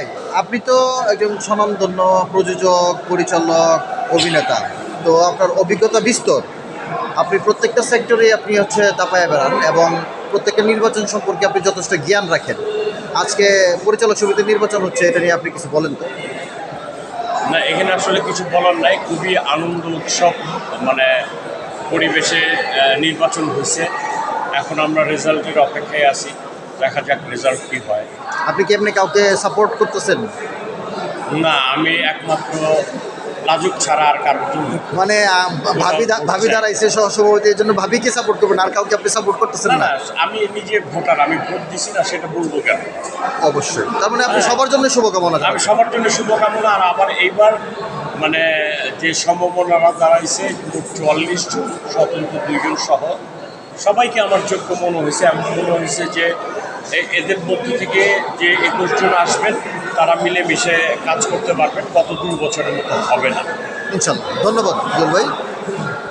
ভাই, আপনি তো একজন স্বনামধন্য প্রযোজক, পরিচালক, অভিনেতা। তো আপনার অভিজ্ঞতা বিস্তর। আপনি প্রত্যেকটা সেক্টরে আপনি হচ্ছে দাপায় বেড়ান এবং প্রত্যেকটা নির্বাচন সম্পর্কে আপনি যথেষ্ট জ্ঞান রাখেন। আজকে পরিচালক সমিতির নির্বাচন হচ্ছে, এটা নিয়ে আপনি কিছু বলেন তো। না, এখানে আসলে কিছু বলার নাই, খুবই আনন্দ, উৎসব মানে পরিবেশে নির্বাচন হয়েছে। এখন আমরা রেজাল্টের অপেক্ষায় আছি। দেখা যাক রেজাল্ট কী হয়। আপনি কি আপনি কাউকে সাপোর্ট করতেছেন? না আমি একমাত্র লাজুক ছাড়া আর কারোর জন্য মানে ভাবি ভাবি দাঁড়াইছে সহসভাপতি এই জন্য ভাবিকে সাপোর্ট করবেন আর কাউকে আপনি সাপোর্ট করতেছেন না আমি নিজে ভোটার আমি ভোট দিছি না সেটা বলব কেন? অবশ্যই। তার মানে আপনি সবার জন্য শুভকামনা আমি সবার জন্য শুভকামনা আর আবার এইবার মানে যে সম্ভাবনারা দাঁড়াইছে চুয়াল্লিশ জন স্বতন্ত্র দুইজন সহ সবাইকে আমার যোগ্য মনে হয়েছে। এমন মনে হয়েছে যে এদের মধ্য থেকে যে একুশ জন আসবেন, তারা মিলে মিশে কাজ করতে পারবেন। কত দু বছরের মতো হবে না। ইনশাল্লাহ। ধন্যবাদ ভাই।